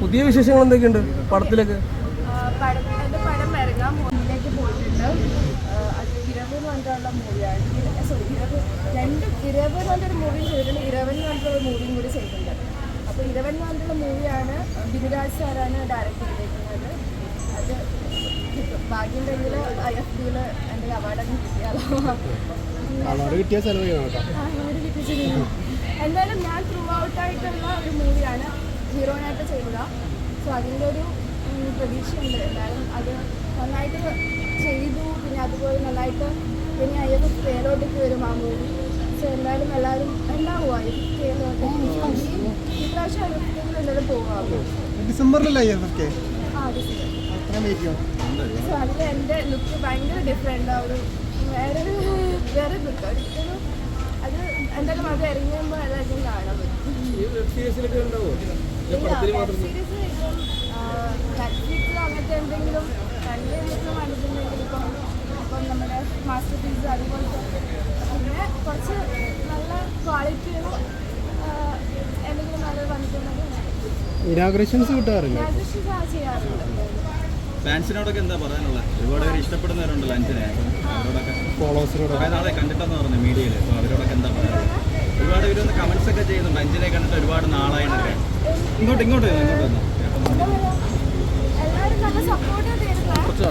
പുതിയ വിശേഷങ്ങൾ എന്തൊക്കെയുണ്ട് പടത്തിലേക്ക് രണ്ട് ഇരവ് എന്ന് മൂവിയും മൂവി ചെയ്തിട്ടുണ്ട് ഇരവൻ എന്ന് പറഞ്ഞിട്ടുള്ള മൂവിയും കൂടി ചെയ്തിട്ടുണ്ട് അപ്പോൾ ഇരവൻ എന്ന് പറഞ്ഞിട്ടുള്ള മൂവിയാണ് ബിനുരാജ് സാറാണ് ഡയറക്റ്റ് ചെയ്തേക്കുന്നത് അത് ഭാഗ്യം കയ്യിൽ ഐ എഫ് ഡിയിൽ എന്റെ അവാർഡൊക്കെ കിട്ടിയാലോ. അവാർഡ് കിട്ടിയ ചെലവ് അവാർഡ് കിട്ടിയിട്ടില്ല. എന്തായാലും ഞാൻ ത്രൂ ഔട്ട് ആയിട്ടുള്ള ഒരു മൂവിയാണ് ഹീറോയിനായിട്ട് ചെയ്യുക. സോ അതിന്റെ ഒരു പ്രതീക്ഷയുണ്ട്. എന്തായാലും അത് നന്നായിട്ട് ചെയ്തു. പിന്നെ അതുപോലെ നന്നായിട്ട് പിന്നെ അയ്യപ്പ് എഫ് വരും ആ മൂവി. സോ എന്തായാലും എല്ലാവരും ഉണ്ടാവും ഐ എഫ് കെയിലോട്ട് ഈ പ്രാവശ്യം ഐ എഫ് കെയിൽ എല്ലാവരും പോകാമോ ഡിസംബറിലല്ലേ ഐ എഫ് ഒക്കെ ആ സോ അതിൽ എന്റെ ലുക്ക് ഭയങ്കര ഡിഫറെന്റ് ആ. ഒരു വേറൊരു വേറെ ലുക്ക് അത് എന്തായാലും അത് ഇറങ്ങുമ്പോൾ എല്ലാവർക്കും കാണാൻ പറ്റും. സീരീസ് അങ്ങനത്തെ എന്തെങ്കിലും കഴിഞ്ഞിട്ട് കണ്ടിട്ടുണ്ടെങ്കിൽ ഇപ്പം ഇപ്പം നമ്മുടെ മാസ്റ്റർ പീസ് അതുപോലത്തെ പിന്നെ കുറച്ച് നല്ല ക്വാളിറ്റിയുള്ള എന്തെങ്കിലും നല്ലത് വന്നിട്ടുണ്ടെങ്കിൽ ഇനാഗ്രേഷൻസ് കിട്ടാറില്ല? കൃഷി ചെയ്യാറുണ്ട്. ഫാൻസിനോടൊക്കെ എന്താ പറയാനുള്ളത് ഒരുപാട് പേര് ഇഷ്ടപ്പെടുന്നവരുണ്ട് ലഞ്ചിനെ അവരോടൊക്കെ. ഫോളോവേഴ്സിനോട് കുറേ നാളെ കണ്ടിട്ടെന്ന് പറഞ്ഞു മീഡിയയിൽ. അപ്പോൾ അവരോടൊക്കെ എന്താ പറയാനുള്ളത് ഒരുപാട് പേര് ഒന്ന് കമൻസ് ഒക്കെ ചെയ്യുന്നുണ്ട്. അഞ്ചിനെ കണ്ടിട്ട് ഒരുപാട് നാളായിട്ടൊക്കെ. ഇങ്ങോട്ട് ഇങ്ങോട്ട് ഇങ്ങോട്ട് വന്നു. എന്താ